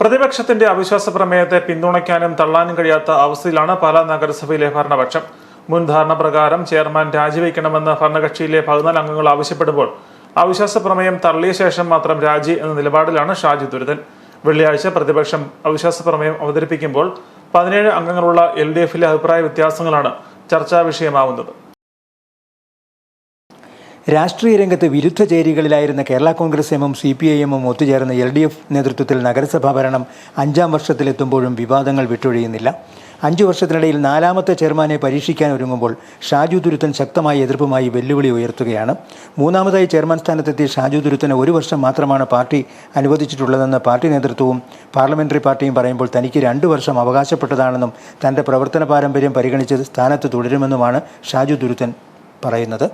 പ്രതിപക്ഷത്തിന്റെ അവിശ്വാസ പ്രമേയത്തെ പിന്തുണയ്ക്കാനും തള്ളാനും കഴിയാത്ത അവസ്ഥയിലാണ് പാല നഗരസഭയിലെ ഭരണപക്ഷം. മുൻ ധാരണ പ്രകാരം ചെയർമാൻ രാജിവെക്കണമെന്ന് ഭരണകക്ഷിയിലെ പതിനാല് അംഗങ്ങൾ ആവശ്യപ്പെടുമ്പോൾ അവിശ്വാസ പ്രമേയം തള്ളിയ ശേഷം മാത്രം രാജി എന്ന നിലപാടിലാണ് ഷാജി ദുരിതൻ. വെള്ളിയാഴ്ച പ്രതിപക്ഷം അവിശ്വാസ പ്രമേയം അവതരിപ്പിക്കുമ്പോൾ പതിനേഴ് അംഗങ്ങളുള്ള എൽ ഡി എഫിലെ അഭിപ്രായ വ്യത്യാസങ്ങളാണ് ചർച്ചാ വിഷയമാവുന്നത്. രാഷ്ട്രീയ രംഗത്ത് വിരുദ്ധ ചേരികളിലായിരുന്ന കേരള കോൺഗ്രസ് എമ്മും സി പി ഐ എമ്മും ഒത്തുചേർന്ന് എൽ ഡി എഫ് നേതൃത്വത്തിൽ നഗരസഭാ ഭരണം അഞ്ചാം വർഷത്തിലെത്തുമ്പോഴും വിവാദങ്ങൾ വിട്ടൊഴിയുന്നില്ല. അഞ്ചു വർഷത്തിനിടയിൽ നാലാമത്തെ ചെയർമാനെ പരീക്ഷിക്കാൻ ഒരുങ്ങുമ്പോൾ ഷാജു ദുരുത്തൻ ശക്തമായ എതിർപ്പുമായി വെല്ലുവിളി ഉയർത്തുകയാണ്. മൂന്നാമതായി ചെയർമാൻ സ്ഥാനത്തെത്തിയ ഷാജു ദുരുത്തന് ഒരു വർഷം മാത്രമാണ് പാർട്ടി അനുവദിച്ചിട്ടുള്ളതെന്ന് പാർട്ടി നേതൃത്വവും പാർലമെന്ററി പാർട്ടിയും പറയുമ്പോൾ തനിക്ക് രണ്ടു വർഷം അവകാശപ്പെട്ടതാണെന്നും തന്റെ പ്രവർത്തന പാരമ്പര്യം പരിഗണിച്ച് സ്ഥാനത്ത് തുടരുമെന്നുമാണ് ഷാജു ദുരുത്തൻ പറയുന്നത്.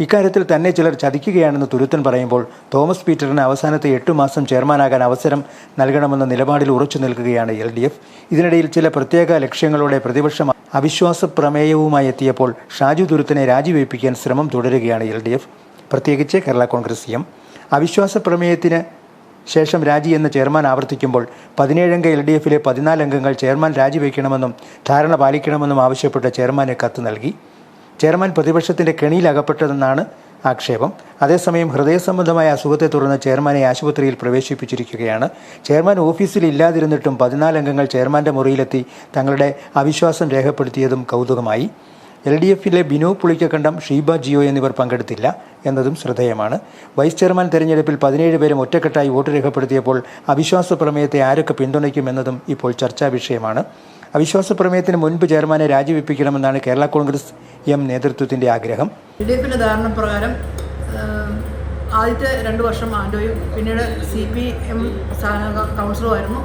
ഇക്കാര്യത്തിൽ തന്നെ ചിലർ ചതിക്കുകയാണെന്ന് തുരുത്തൻ പറയുമ്പോൾ തോമസ് പീറ്ററിന് അവസാനത്തെ എട്ടു മാസം ചെയർമാനാകാൻ അവസരം നൽകണമെന്ന നിലപാടിൽ ഉറച്ചു നിൽക്കുകയാണ് എൽ ഡി എഫ്. ഇതിനിടയിൽ ചില പ്രത്യേക ലക്ഷ്യങ്ങളോടെ പ്രതിപക്ഷം അവിശ്വാസ പ്രമേയവുമായി എത്തിയപ്പോൾ ഷാജു തുരുത്തിനെ രാജിവയ്പ്പിക്കാൻ ശ്രമം തുടരുകയാണ് എൽ ഡി എഫ്. പ്രത്യേകിച്ച് കേരള കോൺഗ്രസ് എം. അവിശ്വാസ പ്രമേയത്തിന് ശേഷം രാജി എന്ന ചെയർമാൻ ആവർത്തിക്കുമ്പോൾ പതിനേഴംഗ എൽ ഡി എഫിലെ പതിനാല് അംഗങ്ങൾ ചെയർമാൻ രാജിവെക്കണമെന്നും ധാരണ പാലിക്കണമെന്നും ആവശ്യപ്പെട്ട ചെയർമാനെ കത്ത് നൽകി. ചെയർമാൻ പ്രതിപക്ഷത്തിന്റെ കെണിയിൽ അകപ്പെട്ടതെന്നാണ് ആക്ഷേപം. അതേസമയം ഹൃദയ സംബന്ധമായ അസുഖത്തെ തുടർന്ന് ചെയർമാനെ ആശുപത്രിയിൽ പ്രവേശിപ്പിച്ചിരിക്കുകയാണ്. ചെയർമാൻ ഓഫീസിൽ ഇല്ലാതിരുന്നിട്ടും പതിനാലംഗങ്ങൾ ചെയർമാന്റെ മുറിയിലെത്തി തങ്ങളുടെ അവിശ്വാസം രേഖപ്പെടുത്തിയതും കൗതുകമായി. എൽ ഡി എഫിലെ ബിനു പുളിക്കക്കണ്ടം ഷീബ ജിയോ എന്നിവർ പങ്കെടുത്തില്ല എന്നതും ശ്രദ്ധേയമാണ്. വൈസ് ചെയർമാൻ തെരഞ്ഞെടുപ്പിൽ പതിനേഴ് പേരും ഒറ്റക്കെട്ടായി വോട്ട് രേഖപ്പെടുത്തിയപ്പോൾ അവിശ്വാസ പ്രമേയത്തെ ആരൊക്കെ പിന്തുണയ്ക്കുമെന്നതും ഇപ്പോൾ ചർച്ചാ വിഷയമാണ്. അവിശ്വാസ പ്രമേയത്തിന് മുൻപ് ചെയർമാനെ രാജിവെപ്പിക്കണമെന്നാണ് കേരള കോൺഗ്രസ് എം നേതൃത്വത്തിന്റെ ആഗ്രഹം. യു ഡി എഫിന്റെ ധാരണ പ്രകാരം ആദ്യത്തെ രണ്ട് വർഷം ആൻഡോയും പിന്നീട് സി പി എം കൗൺസിലുമായിരുന്നു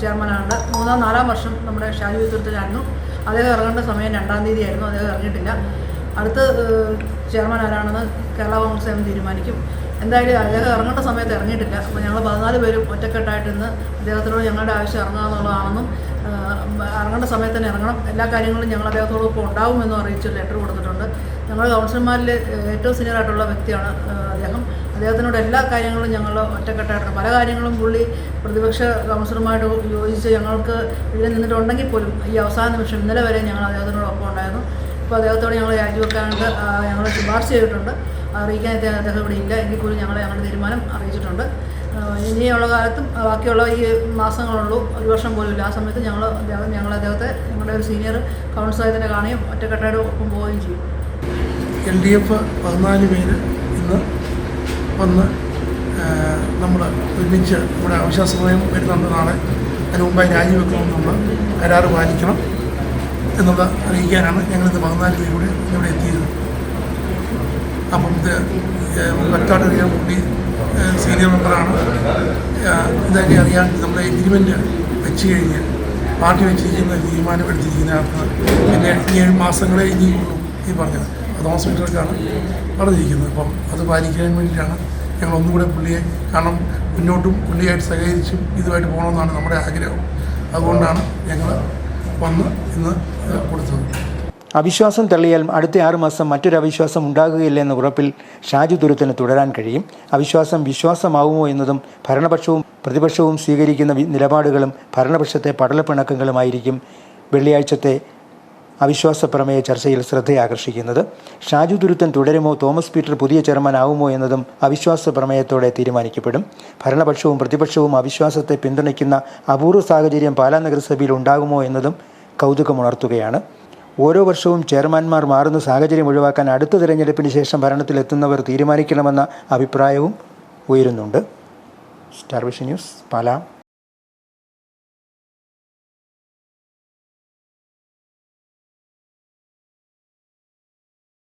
ചെയർമാനാണ് മൂന്നാം നാലാം വർഷം നമ്മുടെ ഷാജി നേതൃത്വത്തിലായിരുന്നു അദ്ദേഹം ഇറങ്ങേണ്ട സമയം രണ്ടാം തീയതി ആയിരുന്നു അദ്ദേഹം ഇറങ്ങിയിട്ടില്ല. അടുത്ത ചെയർമാൻ ആരാണെന്ന് കേരള കോൺഗ്രസ് എം തീരുമാനിക്കും. എന്തായാലും അദ്ദേഹം ഇറങ്ങേണ്ട സമയത്ത് ഇറങ്ങിയിട്ടില്ല. അപ്പോൾ ഞങ്ങൾ പതിനാല് പേരും ഒറ്റക്കെട്ടായിട്ട് ഇന്ന് അദ്ദേഹത്തിനോട് ഞങ്ങളുടെ ആവശ്യം ഇറങ്ങുക എന്നുള്ളതാണെന്നും ഇറങ്ങേണ്ട സമയത്ത് തന്നെ ഇറങ്ങണം. എല്ലാ കാര്യങ്ങളും ഞങ്ങൾ അദ്ദേഹത്തോടൊപ്പം ഉണ്ടാവുമെന്ന് അറിയിച്ച് ലെറ്റർ കൊടുത്തിട്ടുണ്ട്. ഞങ്ങൾ കൗൺസിലർമാരിൽ ഏറ്റവും സീനിയർ ആയിട്ടുള്ള വ്യക്തിയാണ് അദ്ദേഹം. അദ്ദേഹത്തിനോട് എല്ലാ കാര്യങ്ങളും ഞങ്ങൾ ഒറ്റക്കെട്ടായിട്ടുണ്ട്. പല കാര്യങ്ങളും പുള്ളി പ്രതിപക്ഷ കൗൺസിലർമാരോട് യോജിച്ച് ഞങ്ങൾക്ക് ഇതിൽ നിന്നിട്ടുണ്ടെങ്കിൽ പോലും ഈ അവസാന നിമിഷം ഇന്നലെ വരെ ഞങ്ങൾ അദ്ദേഹത്തിനോടൊപ്പം ഉണ്ടായിരുന്നു. ഇപ്പോൾ അദ്ദേഹത്തോട് ഞങ്ങൾ രാജിവെക്കാനായിട്ട് ഞങ്ങൾ ശുപാർശ ചെയ്തിട്ടുണ്ട്. അറിയിക്കാൻ അദ്ദേഹം ഇവിടെ ഇല്ല. എങ്കിൽ പോലും ഞങ്ങൾ ഞങ്ങളുടെ തീരുമാനം അറിയിച്ചിട്ടുണ്ട്. ഇനിയുള്ള കാലത്തും ബാക്കിയുള്ള ഈ മാസങ്ങളുള്ളൂ. ഒരു വർഷം പോലും ഇല്ല ആ സമയത്ത് ഞങ്ങൾ അദ്ദേഹം ഞങ്ങൾ അദ്ദേഹത്തെ ഞങ്ങളുടെ ഒരു സീനിയർ കൗൺസിലറെ തന്നെ കാണുകയും ഒറ്റക്കെട്ടായിട്ട് ഒപ്പം പോവുകയും ചെയ്യും. എൽ ഡി എഫ് പതിനാല് പേര് ഇന്ന് വന്ന് നമ്മൾ ഒരുമിച്ച് നമ്മുടെ അവിശ്വാസമയം വരുന്നുണ്ട് നാളെ അതിന് മുമ്പായി രാജിവെക്കണമെന്നുള്ള കരാറ് പാലിക്കണം എന്നുള്ള അറിയിക്കാനാണ് ഞങ്ങളിത് പതിനാല് പേരൂടെ ഇവിടെ എത്തിയത് അപ്പം ഇത് അറിയാൻ പുള്ളി സീനിയർ മെമ്പറാണ് ഇതൊക്കെ അറിയാൻ നമ്മുടെ എഗ്രിമെന്റ് വെച്ച് കഴിഞ്ഞ് പാർട്ടി വെച്ചിരിക്കുന്ന തീരുമാനമെടുത്തിരിക്കുന്നതിനകത്ത് പിന്നെ ഈ ഏഴ് മാസങ്ങളെ ഇനിയുള്ളൂ ഈ പറഞ്ഞത്. അത് മീറ്റർക്കാണ് പറഞ്ഞിരിക്കുന്നത്. അപ്പം അത് പാലിക്കാൻ വേണ്ടിയിട്ടാണ് ഞങ്ങൾ ഒന്നുകൂടെ പുള്ളിയെ കാരണം മുന്നോട്ടും പുള്ളിയായിട്ട് സഹകരിച്ചും ഇതുമായിട്ട് പോകണമെന്നാണ് നമ്മുടെ ആഗ്രഹം. അതുകൊണ്ടാണ് ഞങ്ങൾ വന്ന് ഇന്ന് കൊടുത്തത്. അവിശ്വാസം തള്ളിയാൽ അടുത്ത ആറ് മാസം മറ്റൊരു അവിശ്വാസം ഉണ്ടാകുകയില്ല എന്ന ഉറപ്പിൽ ഷാജു ദുരത്തിന് തുടരാൻ കഴിയും. അവിശ്വാസം വിശ്വാസമാവുമോ എന്നതും ഭരണപക്ഷവും പ്രതിപക്ഷവും സ്വീകരിക്കുന്ന നിലപാടുകളും ഭരണപക്ഷത്തെ പടലപ്പിണക്കങ്ങളുമായിരിക്കും വെള്ളിയാഴ്ചത്തെ അവിശ്വാസ പ്രമേയ ചർച്ചയിൽ ശ്രദ്ധയാകർഷിക്കുന്നത്. ഷാജു തുരുത്തൻ തുടരുമോ? തോമസ് പീറ്റർ പുതിയ ചെയർമാൻ ആവുമോ എന്നതും അവിശ്വാസ പ്രമേയത്തോടെ തീരുമാനിക്കപ്പെടും. ഭരണപക്ഷവും പ്രതിപക്ഷവും അവിശ്വാസത്തെ പിന്തുണയ്ക്കുന്ന അപൂർവ സാഹചര്യം പാലാ നഗരസഭയിൽ ഉണ്ടാകുമോ എന്നതും കൗതുകമുണർത്തുകയാണ്. ഓരോ വർഷവും ചെയർമാൻമാർ മാറുന്ന സാഹചര്യം ഒഴിവാക്കാൻ അടുത്ത തിരഞ്ഞെടുപ്പിന് ശേഷം ഭരണത്തിലെത്തുന്നവർ തീരുമാനിക്കണമെന്ന അഭിപ്രായവും ഉയരുന്നുണ്ട്. സ്റ്റാർവിഷ് ന്യൂസ് പാലാ.